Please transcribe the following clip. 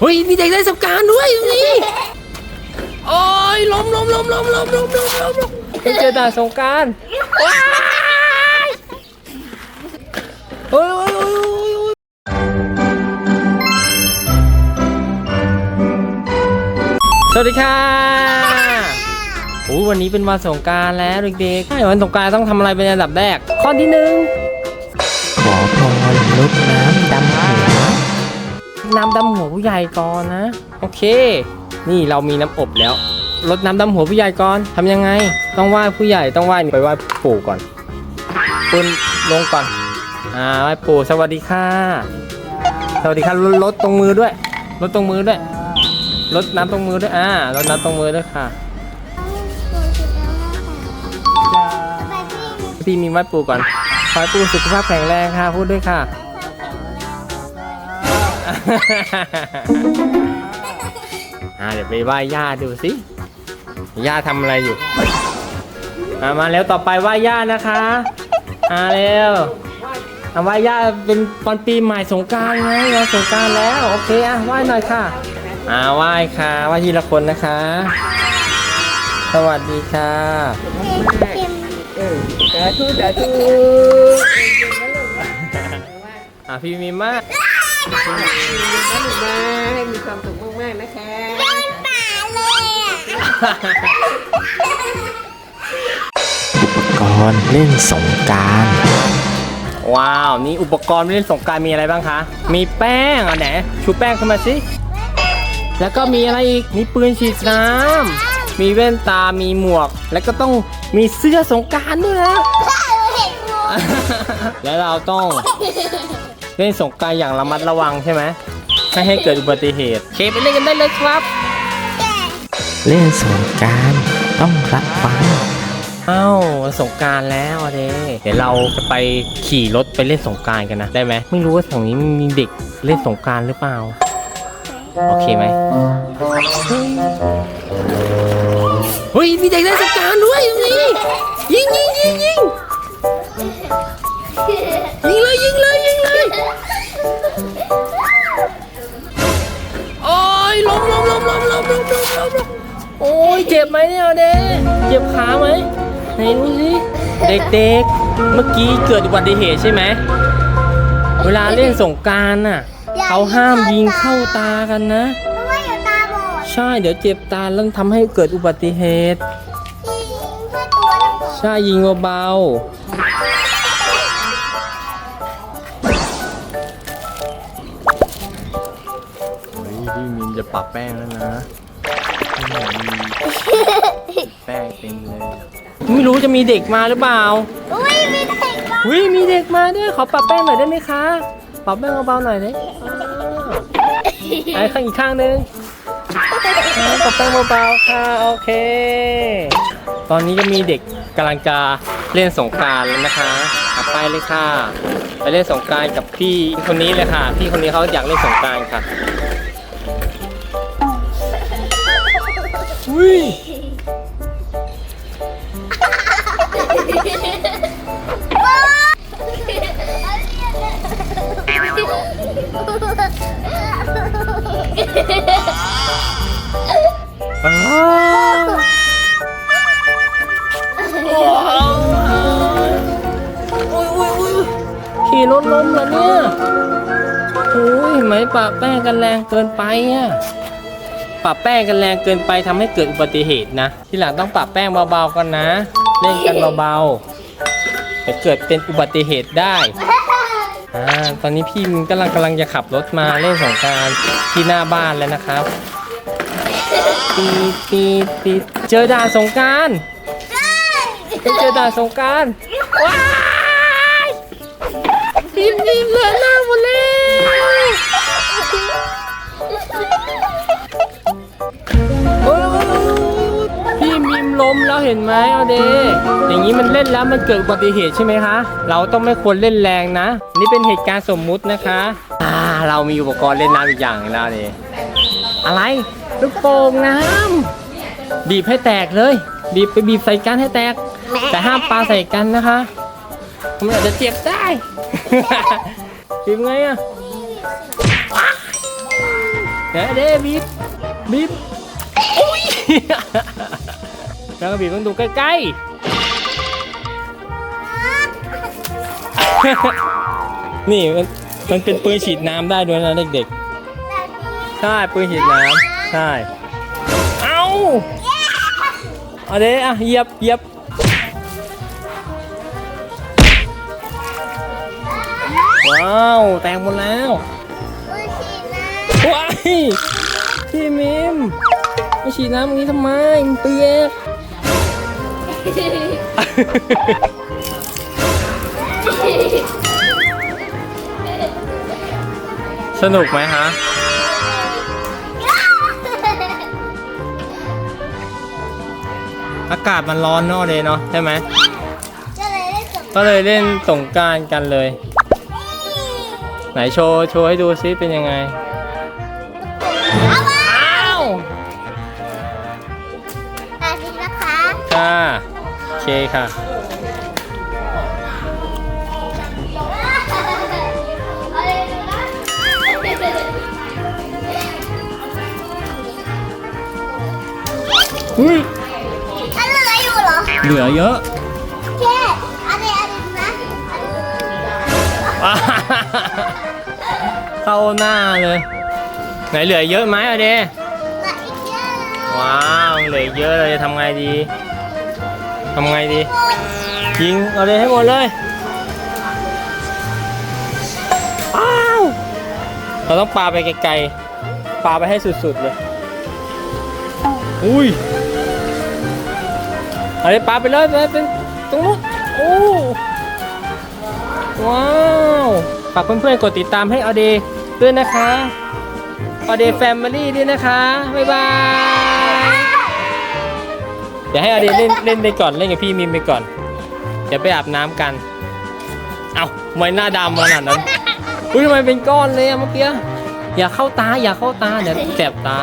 เฮ้ยมีเด็กได้สงการด้วยตรงนี้โอ้ยล้มล้มล้มล้มล้มล้มล้มล้มล้มเจอด่านสงการว้ายโอ้ยโอ้ยโอ้ยโอ้ยสวัสดีค่ะโอ้ยวันนี้เป็นวันสงการแล้วเด็กๆใช่วันสงการต้องทำอะไรเป็นอันดับแรก ข้อที่หนึ่งขอพรลดน้ำดำหัว น้ำดำหัวผู้ใหญ่ก่อนนะ โอเค นี่เรามีน้ำอบแล้วรดน้ำดำหัวผู้ใหญ่ก่อนทำยังไง ต้องไหว้ผู้ใหญ่ต้องไหว้ไปไหว้ปู่ก่อนปุ้นลงก่อนอ่าไหว้ปู่สวัสดีค่ะ สวัสดีค่ะลดตรงมือด้วยลดตรงมือด้วยลดน้ำตรงมือด้วยอ่าลดน้ำตรงมือด้วยค่ะพี่มีไหว้ปู่ก่อนขอให้ปู่สุขภาพแข็งแรงค่ะพูดด้วยค่ะ อ่าเดี๋ยวไปไหว้ย่าดูสิย่าทำอะไรอยู่อ่ามาแล้วต่อไปไหว้ย่านะคะอ่าเร็วอ่าไหว้ย่าเป็นวันปีใหม่สงกรารไงวันสงกรารแล้วโอเคอะไหว้หน่อยค่ะอ่าไหว้ค่ะไหว้ทีละคนนะคะ สวัสดีค่ะสาธุสาธุ อ่าพี่มีมาก นะลูกมาให้มีความสุขมากๆนะคะก่อนเล่นสงกรารว้าว นี่อุปกรณ์เล่นสงกรารมีอะไรบ้างคะ มีแป้งอะไหนชูแป้งขึ้นมาสิ แล้วก็มีอะไรอีก มีปืนฉีดน้ำ มีแว่นตา มีหมวก แล้วก็ต้องมีเสื้อสงกรารด้วยนะ แล้วเราต้อง เล่นสงกรารอย่างระมัดระวังใช่ไหมไม่ให้เกิดอุบัติเหตุโอเคไปเล่นกันได้เลยครับ เล่นสงกรารต้องระวังเอ้าสงกรารแล้วอะเดเดี๋ยวเราจะไปขี่รถไปเล่นสงกรารกันนะได้ไหมไม่รู้ว่าแถวนี้มีเด็กเล่นสงกรารหรือเปล่าโอเคไหมเฮ้ยมีเด็กเล่นสงกรารด้วยตรงนี้ยิงยิงยิงยิงยิงเลยยิงเลยยิงเลย โอ้ยล้มล้มล้มล้มล้มล้มล้มล้มล้มโอ้ยเจ็บไหมเนี่ยเอาเด้เจ็บขาไหมไหนดูสิเด็กๆ เมื่อกี้เกิดอุบัติเหตุใช่ไหม เวลาเล่นสงกรารน่ะเขาห้ามยิงเข้าตากันนะ เพราะว่าอยู่ตาบอดใช่เดี๋ยวเจ็บตาแล้วทำให้เกิดอุบัติเหตุ ยิงเพื่อตัวน้ำฝนใช่ยิงเบาๆ พี่มินจะปรับแป้งแล้วนะแป้งเต็มเลยไม่รู้จะมีเด็กมาหรือเปล่าอุ้ยมีเด็กมาวิมีเด็กมาด้วยขอปรับแป้งหน่อยได้ไหมคะปรับแป้งเบาๆหน่อยเลยไอ้ข้างอีกข้างนึงอ่าปรับแป้งเบาๆค่ะโอเค ตอนนี้ก็มีเด็กกำลังจะเล่นสงกรารแล้วนะคะอะไปเลยค่ะ ไปเล่นสงกรารกับพี่คนนี้เลยค่ะ พี่คนนี้เขาอยากเล่นสงกรารค่ะ อุ้ยอ้าวโอ้ยโอ้ยโอ้ยขี่รถล้มแล้วเนี่ยโอ้ยไหมปะแป้งกันแรงเกินไปอะ ปะแป้งกันแรงเกินไปทำให้เกิดอุบัติเหตุนะ ทีหลังต้องปะแป้งเบาๆกันนะ เล่นกันเบาๆจะเกิดเป็นอุบัติเหตุได้อ่าตอนนี้พี่มินกำลังกำลังจะขับรถมาเล่นสงการที่หน้าบ้านแล้วนะครับปีปีปีเจอด่านสงกรารเจอด่านสงการว้ายพิมพิมเลือหน้าหมดเลย ล้มแล้วเห็นไหมเอาเดอย่างนี้มันเล่นแล้วมันเกิดอุบัติเหตุใช่ไหมคะ เราต้องไม่ควรเล่นแรงนะ นี่เป็นเหตุการณ์สมมุตินะคะ อ่า เรามีอุปกรณ์เล่นน้ำอีกอย่างหนึงแล้วเดอะไรลูกโป่งน้ำบีบให้แตกเลย บีบไปบีบใส่กันให้แตก แต่ห้ามปาใส่กันนะคะมันอาจจะเจ็บได้บีบไงอะเดยวเด้บีบบีบ อุ้ยแล้วก็บีบต้องดูใกล้ๆ นี่มันมันเป็นปืนฉีดน้ำได้ด้วยนะเด็กๆ ใช่ปืนฉีดน้ำใช่ เอ้าเอาเด้อะเหยียบเหยียบว้าว แตกหมดแล้วอุ้ยฉีดนะว้ายพี่มิมไม่ฉีดน้ำอย่างนี้ทำไมมันเปียก สนุกไหมฮะ อากาศมันร้อนเนอะเลยเนาะใช่ไหม ก็เลยได้สมก็เลยเล่นสงกรารกันเลย ไหนโชว์ โชว์ให้ดูซิเป็นยังไง คค่ะเอาเลยดูนะอุ้ยอันเหลืออยู่เหรอเหลือเยอะ แค่อันนี้อันนี้นะอันนี้เข้าหน้าเลย ไหนเหลือเยอะไหมอะเด เหลืออีกเยอะว้าวเหลือเยอะเลยทำไงดีทำไงดี ยิง เอาเลยให้หมดเลยอ้าวเราต้องปาไปไกลๆ ปาไปให้สุดๆเลย อุ้ยเอาเลยปาไปเลยไปเป็นตรงนู้นโอ้ว้าวฝากเพื่อนๆ กดติดตามให้อเดด้วยนะคะอเดแฟมิลี่ด้วยนะคะ บ๊ายบาย เดี๋ยวให้อเดเล่นเล่นไปก่อนเล่นกับพี่มิมไปก่อน เดี๋ยวไปอาบน้ำกัน เอาทำไมหน้าดำขนาดนั้นอุ้ยทำไมเป็นก้อนเลยอะเมื่อกี้อย่าเข้าตาอย่าเข้าตาเดี๋ยวแสบตา